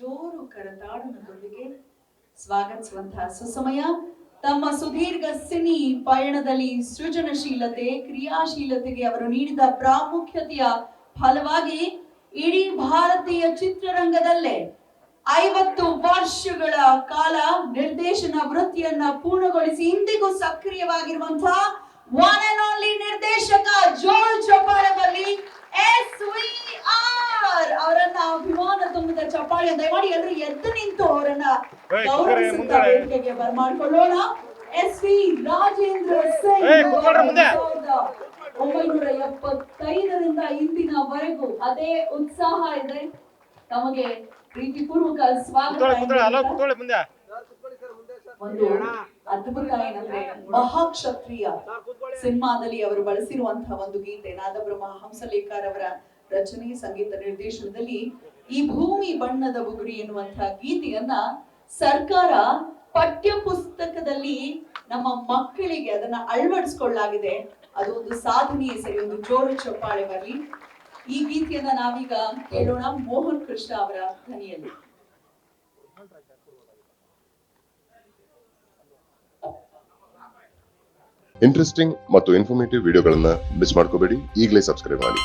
ಜೋರು ಕರತಾಡನದೊಂದಿಗೆ ಸ್ವಾಗತಿಸುವಂತಹ ಸುಸಮಯ, ತಮ್ಮ ಸುದೀರ್ಘ ಸಿನಿ ಪಯಣದಲ್ಲಿ ಸೃಜನಶೀಲತೆ, ಕ್ರಿಯಾಶೀಲತೆಗೆ ಅವರು ನೀಡಿದ ಪ್ರಾಮುಖ್ಯತೆಯ ಫಲವಾಗಿ ಇಡೀ ಭಾರತೀಯ ಚಿತ್ರರಂಗದಲ್ಲೇ ಐವತ್ತು ವರ್ಷಗಳ ಕಾಲ ನಿರ್ದೇಶನ ವೃತ್ತಿಯನ್ನ ಪೂರ್ಣಗೊಳಿಸಿ ಇಂದಿಗೂ ಸಕ್ರಿಯವಾಗಿರುವಂತಹ ಒನ್ ಅಂಡ್ ಓನ್ಲಿ ನಿರ್ದೇಶಕ ಜೋಳ್ ಚಪ್ಪಾಳದಲ್ಲಿ ಎಸ್ ವಿ ಆರ್ ಅವರನ್ನ ಅಭಿಮಾನ ತುಂಬಿದ ಚಪ್ಪಾಳೆ ದಯಮಾಡಿ ಎಲ್ಲರೂ ಎದ್ದು ನಿಂತು ಅವರನ್ನ ಗೌರವಿಸುತ್ತಾ. ವೇದಿಕೆಗೆ ಬರಮಾಡ್ಕೊಳ್ಳೋಣ. ಎಸ್ ವಿ ರಾಜೇಂದ್ರ ಸಿಂಗ್ ಒಂಬೈನೂರ ಎಪ್ಪತ್ತೈದರಿಂದ ಇಂದಿನವರೆಗೂ ಅದೇ ಉತ್ಸಾಹ ಇದೆ ತಮಗೆ ಪ್ರೀತಿಪೂರ್ವಕ ಸ್ವಾಗತ ಒಂದು ಅದ್ಭುತ ಏನಂದ್ರೆ ಮಹಾಕ್ಷತ್ರಿಯ ಸಿನಿಮಾದಲ್ಲಿ ಅವರು ಬಳಸಿರುವಂತಹ ಒಂದು ಗೀತೆ ನಾದಬ್ರಹ್ಮ ಹಂಸಲೇಖರ್ ಅವರ ರಚನೆ, ಸಂಗೀತ ನಿರ್ದೇಶನದಲ್ಲಿ ಈ ಭೂಮಿ ಬಣ್ಣದ ಬುಗುರಿ ಎನ್ನುವಂತಹ ಗೀತೆಯನ್ನ ಸರ್ಕಾರ ಪಠ್ಯ ಪುಸ್ತಕದಲ್ಲಿ ನಮ್ಮ ಮಕ್ಕಳಿಗೆ ಅದನ್ನ ಅಳವಡಿಸ್ಕೊಳ್ಳಲಾಗಿದೆ. ಅದು ಒಂದು ಸಾಧನೆಯೇ ಸರಿ, ಒಂದು ಜೋರು ಚಪ್ಪಾಳೆ ಬರಲಿ. ಈ ಗೀತೆಯನ್ನ ನಾವೀಗ ಕೇಳೋಣ ಮೋಹನ್ ಕೃಷ್ಣ ಅವರ ಧ್ವನಿಯಲ್ಲಿ. ಇಂಟ್ರೆಸ್ಟಿಂಗ್ ಮತ್ತು ಇನ್ಫಾರ್ಮೇಟಿವ್ ವಿಡಿಯೋಗಳನ್ನ ಮಿಸ್ ಮಾಡ್ಕೋಬೇಡಿ. ಈಗಲೇ ಸಬ್ಸ್ಕ್ರೈಬ್ ಮಾಡಿ.